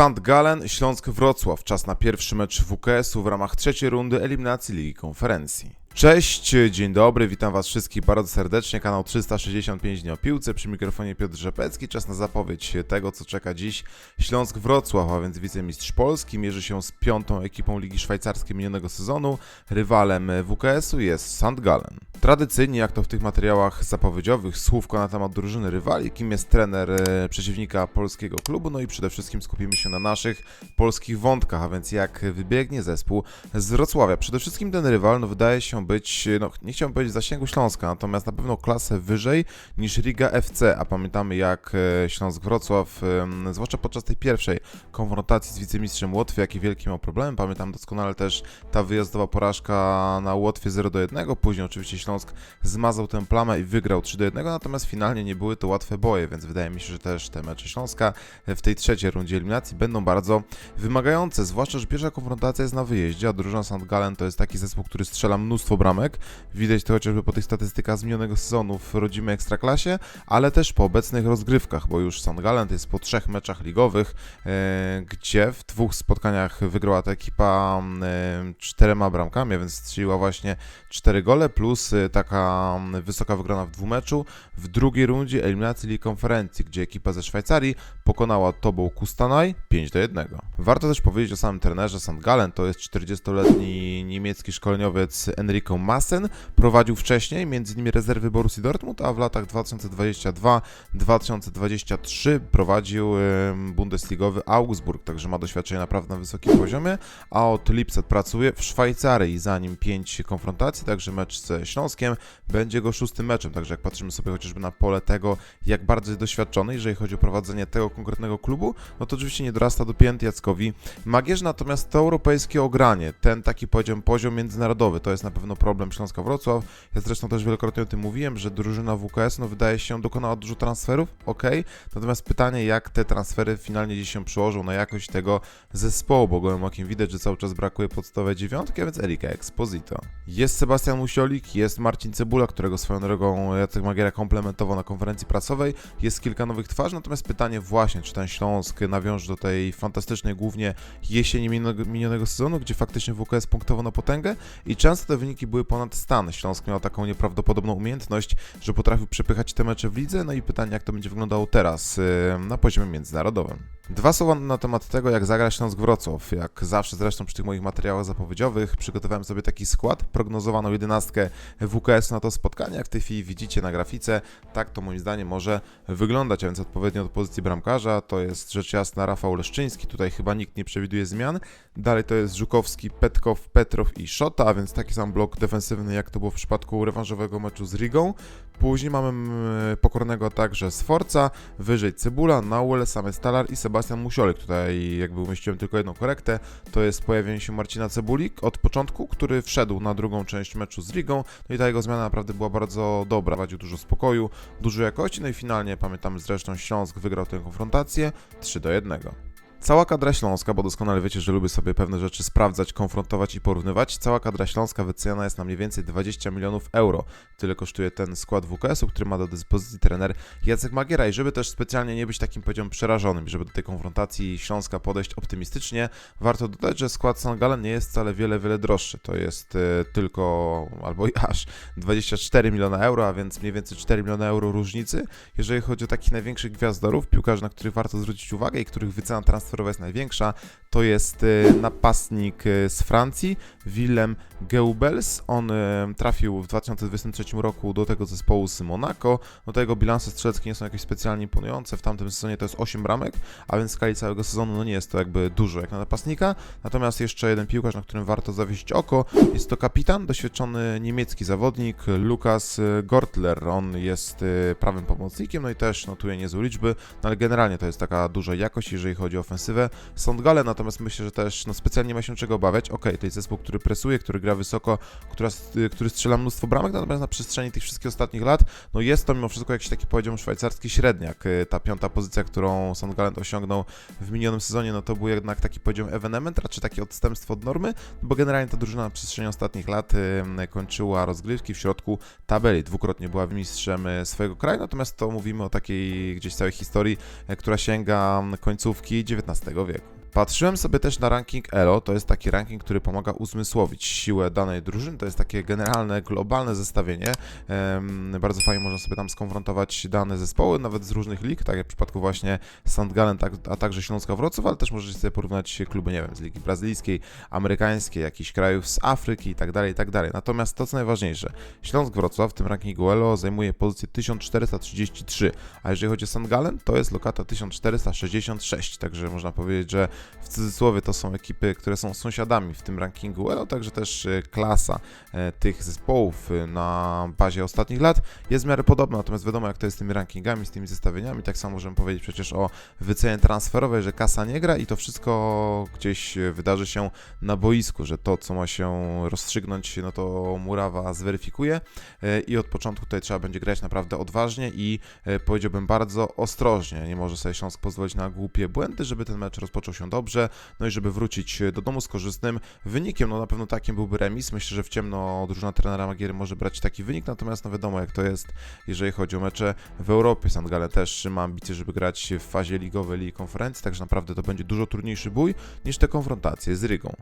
St. Gallen, Śląsk Wrocław. Czas na pierwszy mecz WKS-u w ramach trzeciej rundy eliminacji Ligi Konferencji. Cześć, dzień dobry, witam Was wszystkich bardzo serdecznie. Kanał 365 dni o piłce, przy mikrofonie Piotr Rzepecki. Czas na zapowiedź tego, co czeka dziś Śląsk Wrocław, a więc wicemistrz Polski. Mierzy się z piątą ekipą Ligi Szwajcarskiej minionego sezonu. Rywalem WKS-u jest St. Gallen. Tradycyjnie, jak to w tych materiałach zapowiedziowych, słówko na temat drużyny rywali, kim jest trener e, przeciwnika polskiego klubu, no i przede wszystkim skupimy się na naszych polskich wątkach, a więc jak wybiegnie zespół z Wrocławia. Przede wszystkim ten rywal no, wydaje się być, no nie chciałbym powiedzieć zasięgu Śląska, natomiast na pewno klasę wyżej niż Riga FC, a pamiętamy jak e, Śląsk Wrocław, zwłaszcza podczas tej pierwszej konfrontacji z wicemistrzem Łotwy, jakie wielkie miał problemy, pamiętam doskonale też ta wyjazdowa porażka na Łotwie 0 do 1, później oczywiście Śląsk zmazał tę plamę i wygrał 3 do 1, natomiast finalnie nie były to łatwe boje, więc wydaje mi się, że też te mecze Śląska w tej trzeciej rundzie eliminacji będą bardzo wymagające, zwłaszcza, że pierwsza konfrontacja jest na wyjeździe, a drużyna St. Gallen to jest taki zespół, który strzela mnóstwo bramek, widać to chociażby po tych statystykach z minionego sezonu w rodzimej Ekstraklasie, ale też po obecnych rozgrywkach, bo już St. Gallen jest po trzech meczach ligowych, e, gdzie w dwóch spotkaniach wygrała ta ekipa e, czterema bramkami, więc strzeliła właśnie cztery gole, plus e, taka wysoka wygrana w dwumeczu w drugiej rundzie eliminacji Ligi Konferencji, gdzie ekipa ze Szwajcarii pokonała Tobą Kustanaj 5 do 1. Warto też powiedzieć o samym trenerze St. Gallen, to jest 40-letni niemiecki szkoleniowiec Enrico Massen, prowadził wcześniej m.in. rezerwy Borussii Dortmund, a w latach 2022-2023 prowadził bundesligowy Augsburg, także ma doświadczenie naprawdę na wysokim poziomie, a od lipca pracuje w Szwajcarii, za nim 5 konfrontacji, także mecz ze Śląskiem. Będzie jego szóstym meczem, także jak patrzymy sobie chociażby na pole tego, jak bardzo jest doświadczony, jeżeli chodzi o prowadzenie tego konkretnego klubu, no to oczywiście nie dorasta do pięt Jackowi Magierz, natomiast to europejskie ogranie, ten taki powiedziałem poziom międzynarodowy, to jest na pewno problem Śląska Wrocław. Ja zresztą też wielokrotnie o tym mówiłem, że drużyna WKS no wydaje się dokonała dużo transferów, ok, natomiast pytanie jak te transfery finalnie dziś się przełożą na jakość tego zespołu, bo gołym okiem widać, że cały czas brakuje podstawowej dziewiątki, a więc Erika Exposito. Jest Sebastian Musiolik, jest Marcin Cebula, którego swoją drogą Jacek Magiera komplementował na konferencji prasowej, jest kilka nowych twarzy, natomiast pytanie właśnie, czy ten Śląsk nawiąże do tej fantastycznej głównie jesieni minionego, sezonu, gdzie faktycznie WKS punktował na potęgę i często te wyniki były ponad stan. Śląsk miał taką nieprawdopodobną umiejętność, że potrafił przepychać te mecze w lidze, no i pytanie, jak to będzie wyglądało teraz yy, na poziomie międzynarodowym. Dwa słowa na temat tego, jak zagra Śląsk Wrocław. Jak zawsze zresztą przy tych moich materiałach zapowiedziowych przygotowałem sobie taki skład, prognozowaną jedenastkę WKS na to spotkanie. Jak w tej chwili widzicie na grafice, tak to moim zdaniem może wyglądać, a więc odpowiednio do pozycji bramkarza to jest rzecz jasna Rafał Leszczyński, tutaj chyba nikt nie przewiduje zmian. Dalej to jest Żukowski, Petkow, Petrow i Szota, a więc taki sam blok defensywny jak to było w przypadku rewanżowego meczu z Rigą. Później mamy mm, pokornego także Sforca, wyżej Cybula, Nauel, Same Stalar i Sebastian Musiolek. Tutaj jakby umieściłem tylko jedną korektę, to jest pojawienie się Marcina Cebulik od początku, który wszedł na drugą część meczu z Rigą, no i ta jego zmiana naprawdę była bardzo dobra, prowadził dużo spokoju, dużo jakości, no i finalnie pamiętamy zresztą Śląsk wygrał tę konfrontację 3 do 1. Cała kadra śląska, bo doskonale wiecie, że lubię sobie pewne rzeczy sprawdzać, konfrontować i porównywać. Cała kadra śląska wyceniana jest na mniej więcej 20 milionów euro. Tyle kosztuje ten skład WKS-u, który ma do dyspozycji trener Jacek Magiera. I żeby też specjalnie nie być takim powiedziałem przerażonym, żeby do tej konfrontacji Śląska podejść optymistycznie, warto dodać, że skład St. Gallen nie jest wcale wiele, wiele droższy. To jest e, tylko, albo i aż 24 miliona euro, a więc mniej więcej 4 miliony euro różnicy. Jeżeli chodzi o takich największych gwiazdorów, piłkarzy, na których warto zwrócić uwagę i których wycena transferowa jest największa, to jest e, napastnik e, z Francji, Willem Geubels. On e, trafił w 2023 roku do tego zespołu z Monaco. No to jego bilanse strzeleckie nie są jakieś specjalnie imponujące. W tamtym sezonie to jest 8 bramek, a więc w skali całego sezonu no nie jest to jakby dużo jak na napastnika. Natomiast jeszcze jeden piłkarz, na którym warto zawiesić oko, jest to kapitan, doświadczony niemiecki zawodnik Lukas Gortler. On jest prawym pomocnikiem, no i też notuje niezłe liczby, no ale generalnie to jest taka duża jakość, jeżeli chodzi o ofensywę. St. Gallen natomiast myślę, że też no, specjalnie ma się czego obawiać. Okej, to jest zespół, który presuje, który gra wysoko, która, który strzela mnóstwo bramek, natomiast na przestrzeni tych wszystkich ostatnich lat, no jest to mimo wszystko jakiś taki powiedziałbym szwajcarski średniak. Y, Ta piąta pozycja, którą St. Gallen osiągnął w minionym sezonie, no to był jednak taki powiedziałbym ewenement, raczej takie odstępstwo od normy, bo generalnie ta drużyna na przestrzeni ostatnich lat y, kończyła rozgrywki w środku tabeli. Dwukrotnie była mistrzem y, swojego kraju, natomiast to mówimy o takiej gdzieś całej historii, y, która sięga końcówki XIX XIX wieku. Patrzyłem sobie też na ranking ELO, to jest taki ranking, który pomaga uzmysłowić siłę danej drużyny, to jest takie generalne, globalne zestawienie. Bardzo fajnie można sobie tam skonfrontować dane zespoły, nawet z różnych lig, tak jak w przypadku właśnie St. Tak, a także Śląska Wrocław, ale też możecie sobie porównać kluby, nie wiem, z Ligi Brazylijskiej, amerykańskiej, jakichś krajów z Afryki i tak dalej, i tak dalej. Natomiast to, co najważniejsze, Śląsk Wrocław w tym rankingu ELO zajmuje pozycję 1433, a jeżeli chodzi o St. To jest lokata 1466, także można powiedzieć, że w cudzysłowie to są ekipy, które są sąsiadami w tym rankingu ELO, także też e, klasa e, tych zespołów e, na bazie ostatnich lat jest w miarę podobna, natomiast wiadomo jak to jest z tymi rankingami, z tymi zestawieniami, tak samo możemy powiedzieć przecież o wycenie transferowej, że kasa nie gra i to wszystko gdzieś wydarzy się na boisku, że to co ma się rozstrzygnąć, no to Murawa zweryfikuje i od początku tutaj trzeba będzie grać naprawdę odważnie i powiedziałbym bardzo ostrożnie, nie może sobie Śląsk pozwolić na głupie błędy, żeby ten mecz rozpoczął się dobrze, no i żeby wrócić do domu z korzystnym wynikiem, no na pewno takim byłby remis, myślę, że w ciemno drużyna trenera Magiery może brać taki wynik, natomiast no wiadomo jak to jest, jeżeli chodzi o mecze w Europie, St. Też ma ambicje, żeby grać w fazie ligowej Ligi Konferencji, także naprawdę to będzie dużo trudniejszy bój niż te konfrontacje z Rygą.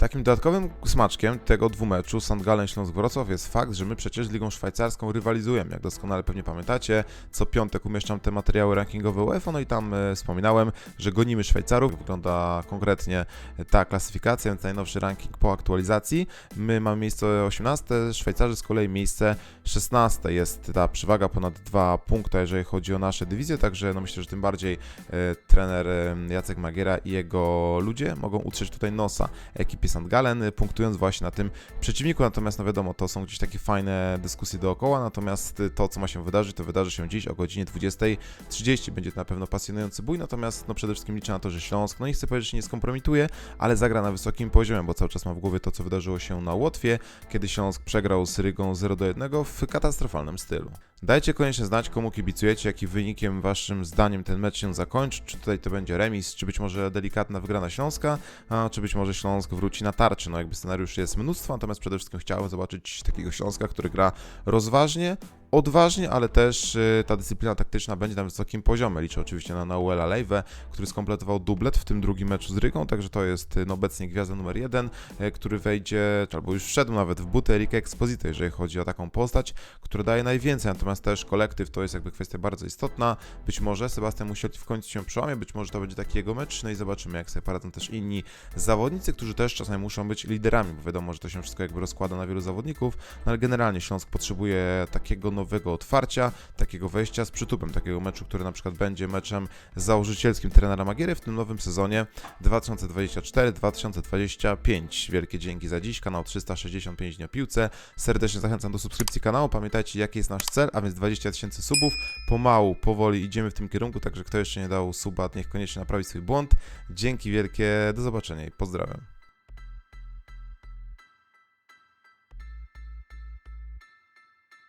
Takim dodatkowym smaczkiem tego dwumeczu St. Gallen Śląsk Wrocław jest fakt, że my przecież z Ligą Szwajcarską rywalizujemy. Jak doskonale pewnie pamiętacie, co piątek umieszczam te materiały rankingowe UEFA, no i tam e, wspominałem, że gonimy Szwajcarów. Wygląda konkretnie ta klasyfikacja, więc najnowszy ranking po aktualizacji. My mamy miejsce 18, Szwajcarzy z kolei miejsce 16. Jest ta przewaga ponad 2 punkta, jeżeli chodzi o nasze dywizje, także no myślę, że tym bardziej e, trener e, Jacek Magiera i jego ludzie mogą utrzeć tutaj nosa ekipie St. Gallen, y, punktując właśnie na tym przeciwniku. Natomiast, no wiadomo, to są gdzieś takie fajne dyskusje dookoła. Natomiast y, to, co ma się wydarzyć, to wydarzy się dziś o godzinie 20.30. Będzie to na pewno pasjonujący bój. Natomiast, no przede wszystkim liczę na to, że Śląsk, no nie chcę powiedzieć, że nie skompromituje, ale zagra na wysokim poziomie, bo cały czas mam w głowie to, co wydarzyło się na Łotwie, kiedy Śląsk przegrał z Rygą 0 do 1 w katastrofalnym stylu. Dajcie koniecznie znać, komu kibicujecie, jaki wynikiem waszym zdaniem ten mecz się zakończy. Czy tutaj to będzie remis, czy być może delikatna wygrana Śląska, a czy być może Śląsk wróci na tarczy. No jakby scenariuszy jest mnóstwo, natomiast przede wszystkim chciałem zobaczyć takiego Śląska, który gra rozważnie, odważnie, ale też y, ta dyscyplina taktyczna będzie na wysokim poziomie. Liczę oczywiście na Nauela Lejwę, który skompletował dublet w tym drugim meczu z Rygą, także to jest y, no, obecnie gwiazda numer jeden, y, który wejdzie, albo już wszedł nawet w buty Erika Exposito, jeżeli chodzi o taką postać, która daje najwięcej, natomiast też kolektyw to jest jakby kwestia bardzo istotna. Być może Sebastian Musieli w końcu się przełamie, być może to będzie taki jego mecz, no i zobaczymy, jak sobie poradzą też inni zawodnicy, którzy też czasami muszą być liderami, bo wiadomo, że to się wszystko jakby rozkłada na wielu zawodników, no ale generalnie Śląsk potrzebuje takiego nowego otwarcia, takiego wejścia z przytupem, takiego meczu, który na przykład będzie meczem założycielskim trenera Magiery w tym nowym sezonie 2024-2025. Wielkie dzięki za dziś, kanał 365 dni o piłce. Serdecznie zachęcam do subskrypcji kanału. Pamiętajcie, jaki jest nasz cel, a więc 20 tysięcy subów. Pomału, powoli idziemy w tym kierunku, także kto jeszcze nie dał suba, niech koniecznie naprawi swój błąd. Dzięki wielkie, do zobaczenia i pozdrawiam.